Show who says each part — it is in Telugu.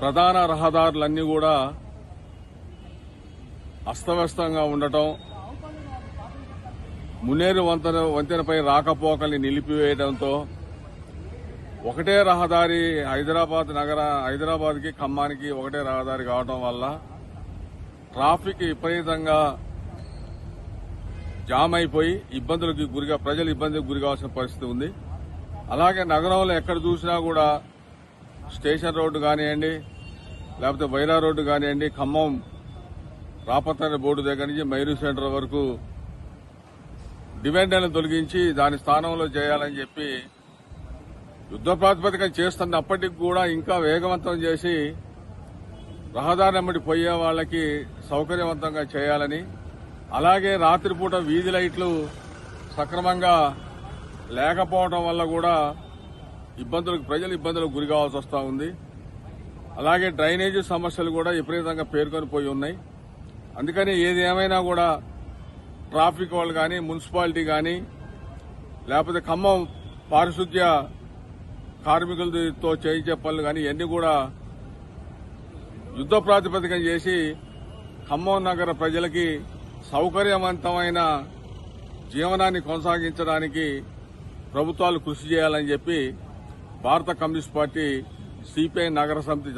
Speaker 1: ప్రధాన రహదారులన్నీ కూడా అస్తవ్యస్తంగా ఉండటం మున్నేరు వంతెన వంతెనపై రాకపోకల్ని నిలిపివేయడంతో ఒకటే రహదారి హైదరాబాద్ నగర హైదరాబాద్కి ఖమ్మానికి ఒకటే రహదారి కావడం వల్ల ట్రాఫిక్ విపరీతంగా జామ్ అయిపోయి ఇబ్బందులకు గురిగా ప్రజలు ఇబ్బందికి గురి కావాల్సిన పరిస్థితి ఉంది. అలాగే నగరంలో ఎక్కడ చూసినా కూడా స్టేషన్ రోడ్డు కానివ్వండి లేకపోతే వైరా రోడ్డు కానివ్వండి ఖమ్మం రాపత్తన బోర్డు దగ్గర నుంచి మైరు సెంటర్ వరకు డివైండర్లను తొలగించి దాని స్థానంలో చేయాలని చెప్పి యుద్ద ప్రాతిపదికన చేస్తున్నప్పటికి కూడా ఇంకా వేగవంతం చేసి రహదారి వెంబడి పోయే వాళ్ళకి సౌకర్యవంతంగా చేయాలని అలాగే రాత్రిపూట వీధి లైట్లు సక్రమంగా లేకపోవడం వల్ల కూడా ఇబ్బందులకు ప్రజలు ఇబ్బందులకు గురి కావాల్సి వస్తూ ఉంది. అలాగే డ్రైనేజీ సమస్యలు కూడా విపరీతంగా పేర్కొని పోయి ఉన్నాయి. అందుకని ఏది ఏమైనా కూడా ట్రాఫిక్ వాళ్ళు కానీ మున్సిపాలిటీ కానీ లేకపోతే ఖమ్మం పారిశుద్ధ్య కార్మికులతో చేయించే పనులు కానీ ఇవన్నీ కూడా యుద్ద ప్రాతిపదికన చేసి ఖమ్మం నగర ప్రజలకి సౌకర్యవంతమైన జీవనాన్ని కొనసాగించడానికి ప్రభుత్వాలు కృషి చేయాలని చెప్పి భారత కమ్యూనిస్ట్ పార్టీ సిపిఐ నగర సమితి